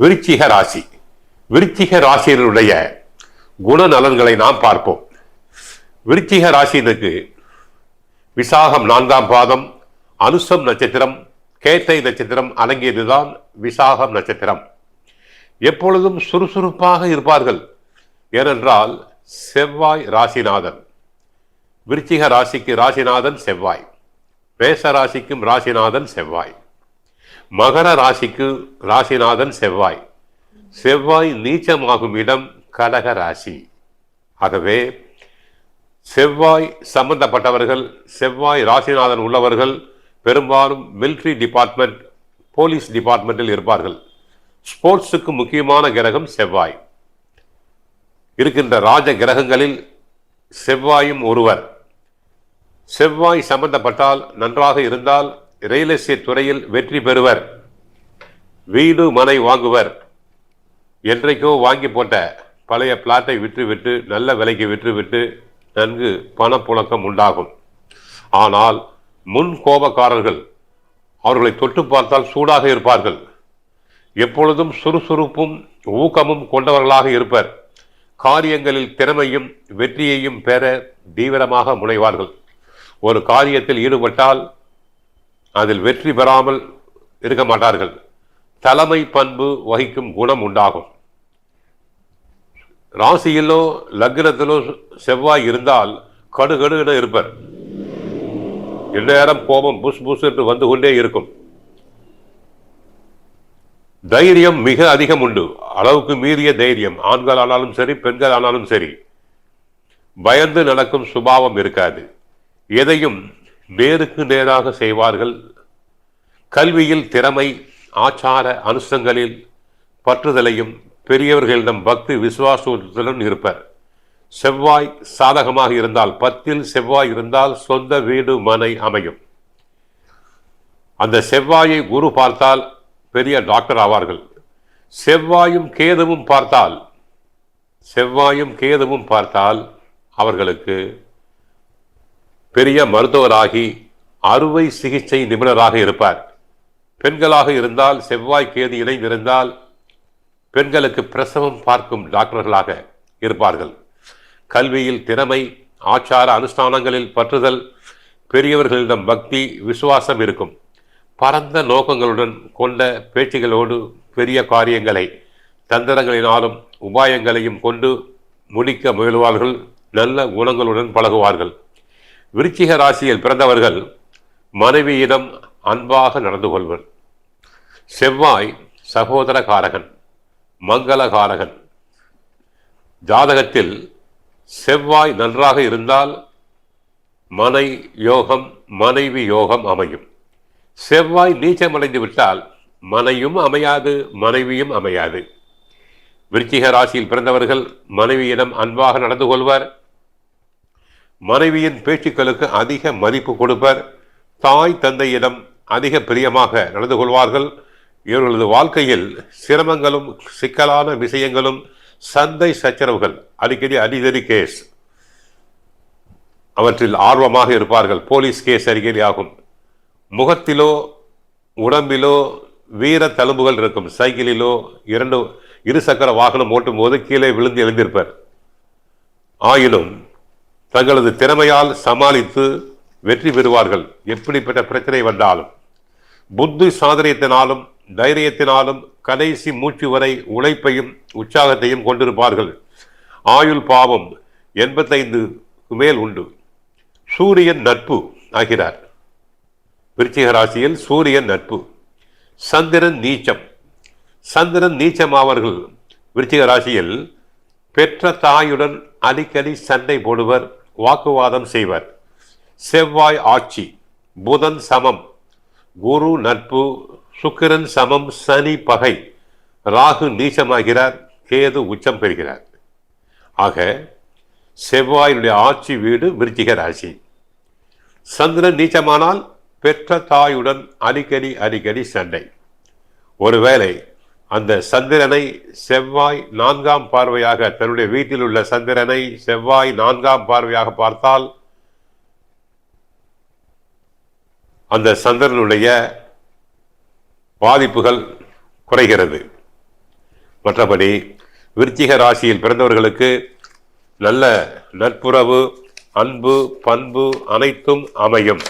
விருச்சிக ராசி. விருச்சிக ராசியினுடைய குணநலன்களை நாம் பார்ப்போம். விருச்சிக ராசியினருக்கு விசாகம் நான்காம் பாதம் அனுசம் நட்சத்திரம் கேட்டை நட்சத்திரம் அடங்கியதுதான் விசாகம் நட்சத்திரம். எப்பொழுதும் சுறுசுறுப்பாக இருப்பார்கள். ஏனென்றால் செவ்வாய் ராசிநாதன். விருச்சிக ராசிக்கு ராசிநாதன் செவ்வாய். மேச ராசிக்கும் ராசிநாதன் செவ்வாய். மகர ராசிக்கு ராசிநாதன் செவ்வாய். செவ்வாய் நீச்சமாகும் இடம் கடக ராசி. ஆகவே செவ்வாய் சம்பந்தப்பட்டவர்கள் செவ்வாய் ராசிநாதன் உள்ளவர்கள் பெரும்பாலும் மிலிட்ரி டிபார்ட்மெண்ட் போலீஸ் டிபார்ட்மெண்ட்டில் இருப்பார்கள். ஸ்போர்ட்ஸுக்கு முக்கியமான கிரகம் செவ்வாய். இருக்கின்ற ராஜ கிரகங்களில் செவ்வாயும் ஒருவர். செவ்வாய் சம்பந்தப்பட்டால் நன்றாக இருந்தால் ரியல் எஸ்டேட் துறையில் வெற்றி பெறுவர். வீடு மனை வாங்குவர். என்றைக்கோ வாங்கி போட்ட பழைய பிளாட்டை விற்றுவிட்டு நல்ல விலைக்கு விற்றுவிட்டு நன்கு பணப்புழக்கம் உண்டாகும். ஆனால் முன் கோபக்காரர்கள் அவர்களை தொட்டு பார்த்தால் சூடாக இருப்பார்கள். எப்பொழுதும் சுறுசுறுப்பும் ஊக்கமும் கொண்டவர்களாக இருப்பர். காரியங்களில் திறமையும் வெற்றியையும் பெற தீவிரமாக முனைவார்கள். ஒரு காரியத்தில் ஈடுபட்டால் அதில் வெற்றி பெறாமல் இருக்க மாட்டார்கள். தலைமை பண்பு வகிக்கும் குணம் உண்டாகும். ராசியிலோ லக்னத்திலோ செவ்வாய் இருந்தால் கடுகடு என இருப்பர். இந்நேரம் கோபம் புஷ் புஷ் என்று வந்து கொண்டே இருக்கும். தைரியம் மிக அதிகம் உண்டு. அளவுக்கு மீறிய தைரியம். ஆண்கள் ஆனாலும் சரி பெண்கள் ஆனாலும் சரி. பயந்து நடக்கும் சுபாவம் இருக்காது. எதையும் நேருக்கு நேராக செய்வார்கள். கல்வியில் திறமை ஆச்சார அனுஷ்டங்களில் பற்றுதலையும் பெரியவர்களிடம் பக்தி விசுவாசத்துடன் இருப்பர். செவ்வாய் சாதகமாக இருந்தால் பத்தில் செவ்வாய் இருந்தால் சொந்த வீடு மனை அமையும். அந்த செவ்வாயை குரு பார்த்தால் பெரிய டாக்டர் ஆவார்கள். செவ்வாயும் கேதுவும் பார்த்தால் செவ்வாயும் கேதுவும் பார்த்தால் அவர்களுக்கு பெரிய மருத்துவராகி அறுவை சிகிச்சை நிபுணராக இருப்பார். பெண்களாக இருந்தால் செவ்வாய் கேது இணைந்திருந்தால் பெண்களுக்கு பிரசவம் பார்க்கும் டாக்டர்களாக இருப்பார்கள். கல்வியில் திறமை ஆச்சார அனுஷ்டானங்களில் பற்றுதல் பெரியவர்களிடம் பக்தி விசுவாசம் இருக்கும். பரந்த நோக்கங்களுடன் கொண்ட பேச்சுகளோடு பெரிய காரியங்களை தந்திரங்களினாலும் உபாயங்களையும் கொண்டு முடிக்க முயல்வார்கள். நல்ல குணங்களுடன் பழகுவார்கள். விருச்சிக ராசியில் பிறந்தவர்கள் மனைவியிடம் அன்பாக நடந்து கொள்வர். செவ்வாய் சகோதர காரகன் மங்கள காரகன். ஜாதகத்தில் செவ்வாய் நன்றாக இருந்தால் மனை யோகம் மனைவி யோகம் அமையும். செவ்வாய் நீச்சமடைந்து விட்டால் மனையும் அமையாது மனைவியும் அமையாது. விருச்சிக ராசியில் பிறந்தவர்கள் மனைவியிடம் அன்பாக நடந்து கொள்வர். மனைவியின் பேச்சுக்களுக்கு அதிக மதிப்பு கொடுப்பர். தாய் தந்தையிடம் அதிக பிரியமாக நடந்து கொள்வார்கள். இவர்களது வாழ்க்கையில் சிரமங்களும் சிக்கலான விஷயங்களும் சந்தை சச்சரவுகள் அடிக்கடி அடிதடி கேஸ் அவற்றில் ஆர்வமாக இருப்பார்கள். போலீஸ் கேஸ் அடிக்கடி ஆகும். முகத்திலோ உடம்பிலோ வீர தழும்புகள் இருக்கும். சைக்கிளிலோ இரண்டு இருசக்கர வாகனம் ஓட்டும் போது கீழே விழுந்து எழுந்திருப்பர். ஆயினும் தங்களது திறமையால் சமாளித்து வெற்றி பெறுவார்கள். எப்படிப்பட்ட பிரச்சனை வந்தாலும் புத்தி சாதனையத்தினாலும் தைரியத்தினாலும் கடைசி மூச்சு வரை உழைப்பையும் உற்சாகத்தையும் கொண்டிருப்பார்கள். ஆயுள் பாவம் எண்பத்தைந்து மேல் உண்டு. சூரியன் நட்பு ஆகிறார். விருச்சிக ராசியில் சூரியன் நட்பு. சந்திரன் நீச்சம். சந்திரன் நீச்சமாவர்கள் விருச்சிக ராசியில் பெற்ற தாயுடன் அடிக்கடி சண்டை போடுவர். வாக்குவாதம் செய்வர். செவ்வாய் ஆட்சி புதன் சமம் குரு நட்பு சுக்கிரன் சமம் சனி பகை ராகு நீச்சமாகிறார் கேது உச்சம் பெறுகிறார். ஆக செவ்வாயினுடைய ஆட்சி வீடு விருச்சிக ராசி. சந்திரன் நீச்சமானால் பெற்ற தாயுடன் அடிக்கடி அடிக்கடி சண்டை. ஒருவேளை அந்த சந்திரனை செவ்வாய் நான்காம் பார்வையாக தன்னுடைய வீட்டில் உள்ள சந்திரனை செவ்வாய் நான்காம் பார்வையாக பார்த்தால் அந்த சந்திரனுடைய பாதிப்புகள் குறைகிறது. மற்றபடி விருச்சிக ராசியில் பிறந்தவர்களுக்கு நல்ல நட்புறவு அன்பு பண்பு அனைத்தும் அமையும்.